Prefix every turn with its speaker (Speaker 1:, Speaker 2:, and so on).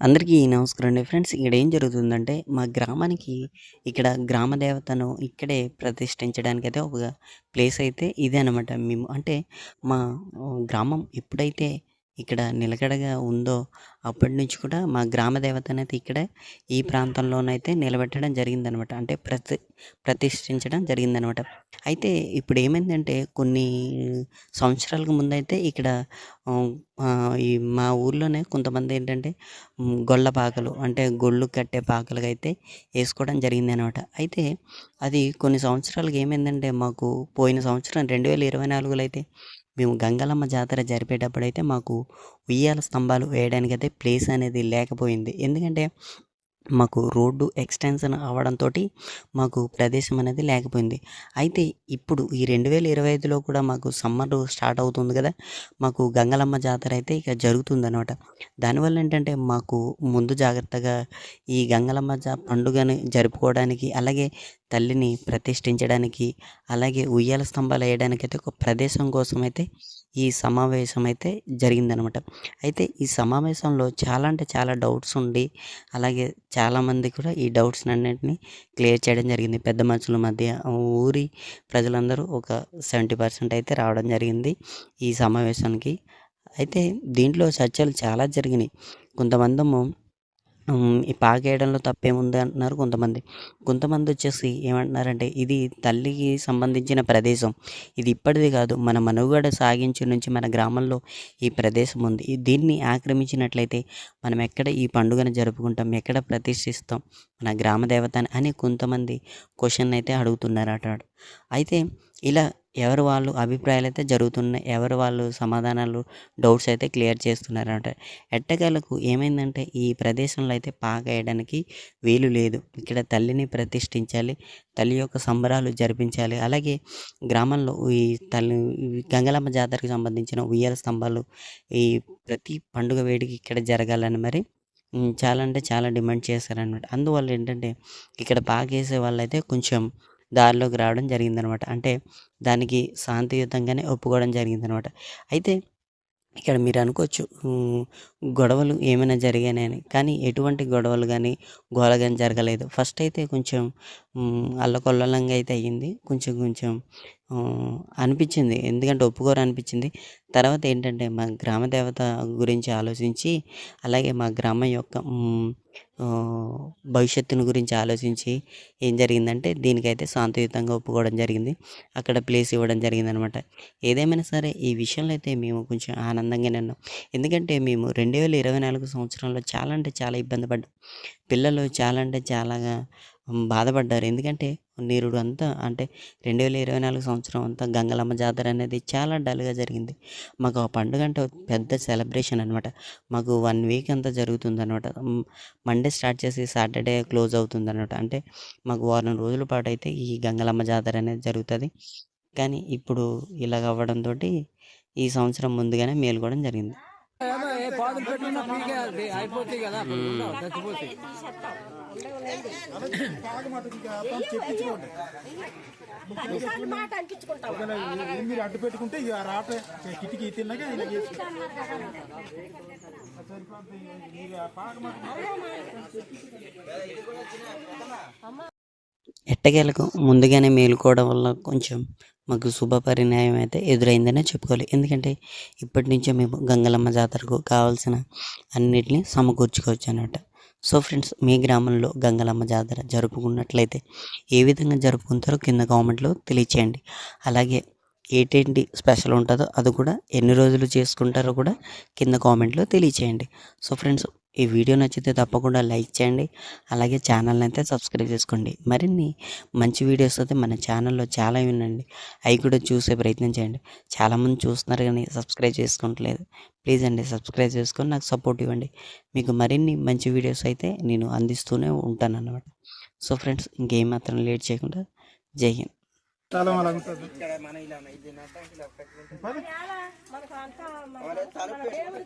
Speaker 1: అందరికీ నమస్కారం అండి. ఫ్రెండ్స్ ఇక్కడ ఏం జరుగుతుందంటే మా గ్రామానికి ఇక్కడ గ్రామ దేవతను ఇక్కడే ప్రతిష్ఠించడానికి అయితే ఒక ప్లేస్ అయితే ఇదే అనమాట మేము అంటే మా గ్రామం ఎప్పుడైతే ఇక్కడ నిలకడగా ఉందో అప్పటి నుంచి కూడా మా గ్రామ దేవత అనేది ఇక్కడే ఈ ప్రాంతంలోనైతే నిలబెట్టడం జరిగిందనమాట. అంటే ప్రతి ప్రతిష్ఠించడం జరిగిందనమాట. అయితే ఇప్పుడు ఏమైందంటే కొన్ని సంవత్సరాలకు ముందైతే ఇక్కడ ఈ మా ఊర్లోనే కొంతమంది ఏంటంటే గొల్ల పాకలు అంటే గొళ్ళు కట్టే పాకలుగా అయితే వేసుకోవడం జరిగింది అనమాట అయితే అది కొన్ని సంవత్సరాలకు ఏమైందంటే మాకు పోయిన సంవత్సరం రెండు వేల ఇరవై నాలుగులో అయితే మేము గంగలమ్మ జాతర జరిపేటప్పుడు అయితే మాకు ఉయ్యాల స్తంభాలు వేయడానికి అయితే ప్లేస్ అనేది లేకపోయింది. ఎందుకంటే మాకు రోడ్డు ఎక్స్టెన్షన్ అవడంతో మాకు ప్రదేశం అనేది లేకపోయింది. అయితే ఇప్పుడు ఈ రెండు వేల ఇరవై ఐదులో కూడా మాకు సమ్మర్ స్టార్ట్ అవుతుంది కదా మాకు గంగలమ్మ జాతర అయితే ఇక జరుగుతుందన్నమాట. దానివల్ల ఏంటంటే మాకు ముందు జాగ్రత్తగా ఈ గంగలమ్మ జా పండుగని జరుపుకోవడానికి అలాగే తల్లిని ప్రతిష్ఠించడానికి అలాగే ఉయ్యాల స్తంభాలు వేయడానికి అయితే ఒక ప్రదేశం కోసం అయితే ఈ సమావేశం అయితే జరిగిందనమాట. అయితే ఈ సమావేశంలో చాలా అంటే చాలా డౌట్స్ ఉండి అలాగే చాలామంది కూడా ఈ డౌట్స్ అన్నింటినీ క్లియర్ చేయడం జరిగింది. పెద్ద మనుషుల మధ్య ఊరి ప్రజలందరూ ఒక సెవెంటీ పర్సెంట్ అయితే రావడం జరిగింది ఈ సమావేశానికి. అయితే దీంట్లో చర్చలు చాలా జరిగినాయి. కొంతమందము ఈ పాకేయడంలో తప్పేముంది అంటున్నారు కొంతమంది. కొంతమంది వచ్చేసి ఏమంటున్నారంటే ఇది తల్లికి సంబంధించిన ప్రదేశం. ఇది ఇప్పటిది కాదు మన మనుగడ సాగించి నుంచి మన గ్రామంలో ఈ ప్రదేశం ఉంది. దీన్ని ఆక్రమించినట్లయితే మనం ఎక్కడ ఈ పండుగను జరుపుకుంటాం ఎక్కడ ప్రతిష్ఠిస్తాం మన గ్రామ దేవతని అని కొంతమంది క్వశ్చన్ అయితే అడుగుతున్నారట. అయితే ఇలా ఎవరు వాళ్ళు అభిప్రాయాలు అయితే జరుగుతున్నాయి ఎవరు వాళ్ళు సమాధానాలు డౌట్స్ అయితే క్లియర్ చేస్తున్నారంట ఎట్టకేలకు ఏమైందంటే ఈ ప్రదేశంలో అయితే పాక వేయడానికి వీలు లేదు. ఇక్కడ తల్లిని ప్రతిష్ఠించాలి తల్లి యొక్క సంబరాలు జరిపించాలి. అలాగే గ్రామంలో ఈ తల్లి గంగలమ్మ జాతరకు సంబంధించిన ఉయ్యాల స్తంభాలు ఈ ప్రతి పండుగ వేడికి ఇక్కడ జరగాలని మరి చాలా అంటే చాలా డిమాండ్ చేశారనమాట అందువల్ల ఏంటంటే ఇక్కడ పాకేసే వాళ్ళైతే కొంచెం దారిలోకి రావడం జరిగిందనమాట. అంటే దానికి శాంతియుతంగానే ఒప్పుకోవడం జరిగిందనమాట. అయితే ఇక్కడ మీరు అనుకోవచ్చు గొడవలు ఏమైనా జరిగాయని కానీ ఎటువంటి గొడవలు కానీ గోల కానీ జరగలేదు. ఫస్ట్ అయితే కొంచెం అల్లకొల్లలంగా అయితే అయ్యింది. కొంచెం కొంచెం అనిపించింది. ఎందుకంటే ఒప్పుకోరు అనిపించింది. తర్వాత ఏంటంటే మా గ్రామ దేవత గురించి ఆలోచించి అలాగే మా గ్రామం యొక్క భవిష్యత్తుని గురించి ఆలోచించి ఏం జరిగిందంటే దీనికైతే శాంతియుతంగా ఒప్పుకోవడం జరిగింది. అక్కడ ప్లేస్ ఇవ్వడం జరిగింది అనమాట ఏదేమైనా సరే ఈ విషయంలో అయితే మేము కొంచెం ఆనందంగానే ఉన్నాం. ఎందుకంటే మేము రెండు వేల ఇరవై నాలుగు సంవత్సరంలో చాలా అంటే చాలా ఇబ్బంది పడ్డాం. పిల్లలు చాలా అంటే చాలాగా బాధపడ్డారు. ఎందుకంటే నీరుడు అంతా అంటే రెండు వేల ఇరవై నాలుగు సంవత్సరం అంతా గంగలమ్మ జాతర అనేది చాలా డల్గా జరిగింది. మాకు ఆ పండుగ అంటే పెద్ద సెలబ్రేషన్ అనమాట మాకు వన్ వీక్ అంతా జరుగుతుంది అనమాట మండే స్టార్ట్ చేసి సాటర్డే క్లోజ్ అవుతుంది అనమాట అంటే మాకు వారం రోజుల పాటు అయితే ఈ గంగలమ్మ జాతర అనేది జరుగుతుంది. కానీ ఇప్పుడు ఇలాగ అవ్వడంతో ఈ సంవత్సరం ముందుగానే మేలుకోవడం జరిగింది.
Speaker 2: అయిపోతాయి కదా.
Speaker 3: మీరు అడ్డు పెట్టుకుంటే ఇక రాట కిటికీ తిన్నాక ఇలా చేసి
Speaker 1: ఎట్టకేలకు ముందుగానే మేలుకోవడం వల్ల కొంచెం మాకు శుభ పరిణామం అయితే ఎదురైందనే చెప్పుకోవాలి. ఎందుకంటే ఇప్పటి నుంచే మేము గంగలమ్మ జాతరకు కావాల్సిన అన్నిటిని సమకూర్చుకోవచ్చు అనమాట సో ఫ్రెండ్స్ మీ గ్రామంలో గంగలమ్మ జాతర జరుపుకున్నట్లయితే ఏ విధంగా జరుపుకుంటారో కింద కామెంట్లో తెలియచేయండి. అలాగే ఏంటేంటి స్పెషల్ ఉంటుందో అది కూడా ఎన్ని రోజులు చేసుకుంటారో కూడా కింద కామెంట్లో తెలియచేయండి. సో ఫ్రెండ్స్ ఈ వీడియో నచ్చితే తప్పకుండా లైక్ చేయండి. అలాగే ఛానల్ని అయితే సబ్స్క్రైబ్ చేసుకోండి. మరిన్ని మంచి వీడియోస్ అయితే మన ఛానల్లో చాలా వినండి అవి కూడా చూసే ప్రయత్నం చేయండి. చాలామంది చూస్తున్నారు కానీ సబ్స్క్రైబ్ చేసుకోవట్లేదు. ప్లీజ్ అండి సబ్స్క్రైబ్ చేసుకొని నాకు సపోర్ట్ ఇవ్వండి. మీకు మరిన్ని మంచి వీడియోస్ అయితే నేను అందిస్తూనే ఉంటాను అన్నమాట సో ఫ్రెండ్స్ ఇంకేం మాత్రం లేట్ చేయకుండా జై హింద్.
Speaker 3: చాలా
Speaker 4: మన దేవుడు